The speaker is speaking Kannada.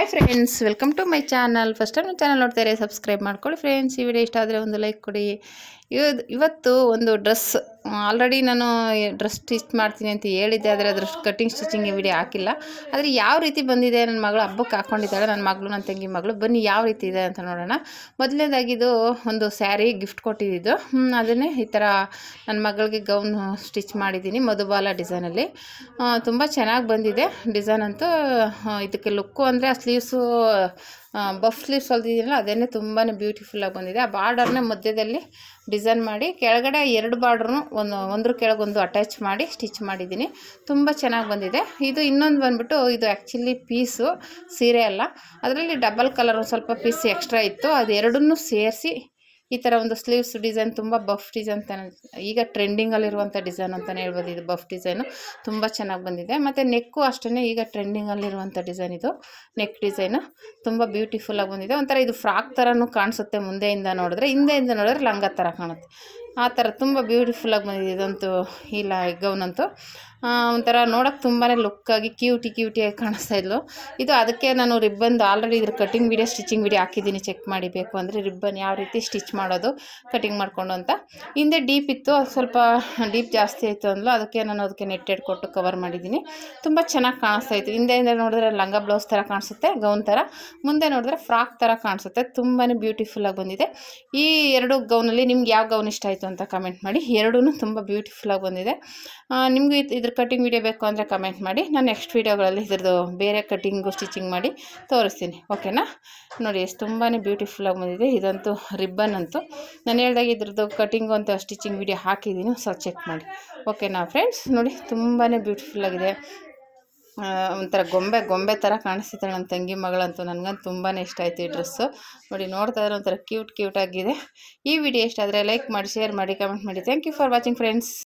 Hi friends welcome to my channel first time channel ನೋಡ್ತಾರೆ ಸಬ್ಸ್ಕ್ರೈಬ್ ಮಾಡ್ಕೊಳ್ಳಿ ಫ್ರೆಂಡ್ಸ್ ಈ ವಿಡಿಯೋ ಇಷ್ಟ ಆದರೆ ಒಂದು ಲೈಕ್ ಕೊಡಿ. ಇವತ್ತು ಒಂದು ಡ್ರೆಸ್ ಆಲ್ರೆಡಿ ನಾನು ಡ್ರೆಸ್ ಸ್ಟಿಚ್ ಮಾಡ್ತೀನಿ ಅಂತ ಹೇಳಿದ್ದೆ, ಆದರೆ ಅದ್ರ ಕಟ್ಟಿಂಗ್ ಸ್ಟಿಚಿಂಗ್ ವಿಡಿಯೋ ಹಾಕಿಲ್ಲ. ಆದರೆ ಯಾವ ರೀತಿ ಬಂದಿದೆ ನನ್ನ ಮಗಳು ಹಬ್ಬಕ್ಕೆ ಹಾಕ್ಕೊಂಡಿದ್ದಾಳೆ ನನ್ನ ಮಗಳು ನನ್ನ ತಂಗಿ ಮಗಳು, ಬನ್ನಿ ಯಾವ ರೀತಿ ಇದೆ ಅಂತ ನೋಡೋಣ. ಮೊದಲನೇದಾಗಿದ್ದು ಒಂದು ಸ್ಯಾರಿ ಗಿಫ್ಟ್ ಕೊಟ್ಟಿದ್ದು. ಅದನ್ನೇ ಈ ಥರ ನನ್ನ ಮಗಳಿಗೆ ಗೌನ್ ಸ್ಟಿಚ್ ಮಾಡಿದ್ದೀನಿ, ಮಧುಬಾಲ ಡಿಸೈನಲ್ಲಿ ತುಂಬ ಚೆನ್ನಾಗಿ ಬಂದಿದೆ. ಡಿಸೈನ್ ಅಂತೂ ಇದಕ್ಕೆ ಲುಕ್ಕು ಅಂದರೆ ಆ ಸ್ಲೀವ್ಸು ಬಫ್ ಸ್ಲೀವ್ಸ್ ಹೊಲ್ದಿದ್ದೀನಲ್ಲ ಅದೇನೇ ತುಂಬಾ ಬ್ಯೂಟಿಫುಲ್ಲಾಗಿ ಬಂದಿದೆ. ಆ ಬಾರ್ಡರ್ನ ಮಧ್ಯದಲ್ಲಿ ಡಿಸೈನ್ ಮಾಡಿ, ಕೆಳಗಡೆ ಎರಡು ಬಾರ್ಡ್ರೂ ಒಂದು, ಒಂದ್ರ ಕೆಳಗೊಂದು ಅಟ್ಯಾಚ್ ಮಾಡಿ ಸ್ಟಿಚ್ ಮಾಡಿದ್ದೀನಿ. ತುಂಬ ಚೆನ್ನಾಗಿ ಬಂದಿದೆ. ಇದು ಇನ್ನೊಂದು ಬಂದುಬಿಟ್ಟು, ಇದು ಆ್ಯಕ್ಚುಲಿ ಪೀಸು ಸೀರೆ ಅಲ್ಲ. ಅದರಲ್ಲಿ ಡಬಲ್ ಕಲರ್ ಒಂದು ಸ್ವಲ್ಪ ಪೀಸ್ ಎಕ್ಸ್ಟ್ರಾ ಇತ್ತು. ಅದೆರಡನ್ನೂ ಸೇರಿಸಿ ಈ ಥರ ಒಂದು ಸ್ಲೀವ್ಸ್ ಡಿಸೈನ್ ತುಂಬ ಬಫ್ ಡಿಸೈನ್ ತನ, ಈಗ ಟ್ರೆಂಡಿಂಗಲ್ಲಿರುವಂಥ ಡಿಸೈನ್ ಅಂತಲೇ ಹೇಳ್ಬೋದು. ಇದು ಬಫ್ ಡಿಸೈನು ತುಂಬ ಚೆನ್ನಾಗಿ ಬಂದಿದೆ. ಮತ್ತು ನೆಕ್ಕು ಅಷ್ಟೇ ಈಗ ಟ್ರೆಂಡಿಂಗಲ್ಲಿರುವಂಥ ಡಿಸೈನ್ ಇದು. ನೆಕ್ ಡಿಸೈನು ತುಂಬ ಬ್ಯೂಟಿಫುಲ್ಲಾಗಿ ಬಂದಿದೆ. ಒಂಥರ ಇದು ಫ್ರಾಕ್ ಥರನೂ ಕಾಣಿಸುತ್ತೆ ಮುಂದೆಯಿಂದ ನೋಡಿದ್ರೆ. ಹಿಂದೆಯಿಂದ ನೋಡಿದ್ರೆ ಲಂಗ ಥರ ಕಾಣುತ್ತೆ. ಆ ಥರ ತುಂಬ ಬ್ಯೂಟಿಫುಲ್ಲಾಗಿ ಬಂದಿದೆ. ಇದಂತೂ, ಇಲ್ಲ ಗೌನಂತೂ ಒಂಥರ ನೋಡೋಕ್ಕೆ ತುಂಬಾ ಲುಕ್ಕಾಗಿ ಕ್ಯೂಟಿ ಕ್ಯೂಟಿಯಾಗಿ ಕಾಣಿಸ್ತಾ ಇದ್ಲು. ಇದು ಅದಕ್ಕೆ ನಾನು ರಿಬ್ಬನ್ ಆಲ್ರೆಡಿ ಇದ್ರ ಕಟಿಂಗ್ ವೀಡಿಯೋ ಸ್ಟಿಚಿಂಗ್ ವೀಡಿಯೋ ಹಾಕಿದ್ದೀನಿ. ಚೆಕ್ ಮಾಡಬೇಕು ಅಂದರೆ ರಿಬ್ಬನ್ ಯಾವ ರೀತಿ ಸ್ಟಿಚ್ ಮಾಡೋದು ಕಟಿಂಗ್ ಮಾಡಿಕೊಂಡು ಅಂತ. ಹಿಂದೆ ಡೀಪ್ ಇತ್ತು ಸ್ವಲ್ಪ ಡೀಪ್ ಜಾಸ್ತಿ ಆಯಿತು ಅಂದ್ಲು. ಅದಕ್ಕೆ ನಾನು ಅದಕ್ಕೆ ನೆಟ್ಟೆಡ್ ಕೊಟ್ಟು ಕವರ್ ಮಾಡಿದ್ದೀನಿ. ತುಂಬ ಚೆನ್ನಾಗಿ ಕಾಣಿಸ್ತಾ ಇತ್ತು. ಹಿಂದೆಯಿಂದ ನೋಡಿದ್ರೆ ಲಂಗ ಬ್ಲೌಸ್ ಥರ ಕಾಣಿಸುತ್ತೆ ಗೌನ್ ಥರ ಮುಂದೆ ನೋಡಿದ್ರೆ ಫ್ರಾಕ್ ಥರ ಕಾಣಿಸುತ್ತೆ. ತುಂಬಾ ಬ್ಯೂಟಿಫುಲ್ಲಾಗಿ ಬಂದಿದೆ. ಈ ಎರಡು ಗೌನಲ್ಲಿ ನಿಮ್ಗೆ ಯಾವ ಗೌನ್ ಇಷ್ಟ ಆಯಿತು ಅಂತ ಕಮೆಂಟ್ ಮಾಡಿ. ಎರಡೂ ತುಂಬ ಬ್ಯೂಟಿಫುಲ್ಲಾಗಿ ಬಂದಿದೆ. ನಿಮಗೆ ನಿಮಗೂ ಇದ್- ಇದ್ರ ಕಟಿಂಗ್ ವೀಡಿಯೋ ಬೇಕು ಅಂದರೆ ಕಮೆಂಟ್ ಮಾಡಿ. ನಾನು ನೆಕ್ಸ್ಟ್ ವೀಡಿಯೋಗಳಲ್ಲಿ ಇದ್ರದ್ದು ಬೇರೆ ಕಟಿಂಗು ಸ್ಟಿಚಿಂಗ್ ಮಾಡಿ ತೋರಿಸ್ತೀನಿ. ಓಕೆನಾ ನೋಡಿ, ಎಷ್ಟು ತುಂಬಾ ಬ್ಯೂಟಿಫುಲ್ಲಾಗಿ ಬಂದಿದೆ. ಇದಂತೂ ರಿಬ್ಬನ್ ಅಂತೂ. ನಾನು ಹೇಳ್ದಾಗ ಇದ್ರದ್ದು ಕಟ್ಟಿಂಗು ಅಂತ ಸ್ಟಿಚಿಂಗ್ ವೀಡಿಯೋ ಹಾಕಿದ್ದೀನಿ ಸ್ವಲ್ಪ ಚೆಕ್ ಮಾಡಿ. ಓಕೆನಾ ಫ್ರೆಂಡ್ಸ್ ನೋಡಿ ತುಂಬಾ ಬ್ಯೂಟಿಫುಲ್ಲಾಗಿದೆ ಒಂಥರ ಗೊಂಬೆ ಗೊಂಬೆ ಥರ ಕಾಣಿಸ್ತಿದ್ದಾಳೆ ನನ್ನ ತಂಗಿ ಮಗಳಂತೂ. ನನಗಂತೂ ತುಂಬಾ ಇಷ್ಟ ಆಯಿತು ಈ ಡ್ರೆಸ್ಸು ನೋಡಿ, ನೋಡ್ತಾ ಇದ್ರೆ ಒಂಥರ ಕ್ಯೂಟ್ ಕ್ಯೂಟಾಗಿದೆ ಈ ವಿಡಿಯೋ ಇಷ್ಟ ಆದರೆ ಲೈಕ್ ಮಾಡಿ ಶೇರ್ ಮಾಡಿ ಕಮೆಂಟ್ ಮಾಡಿ. Thank you for watching friends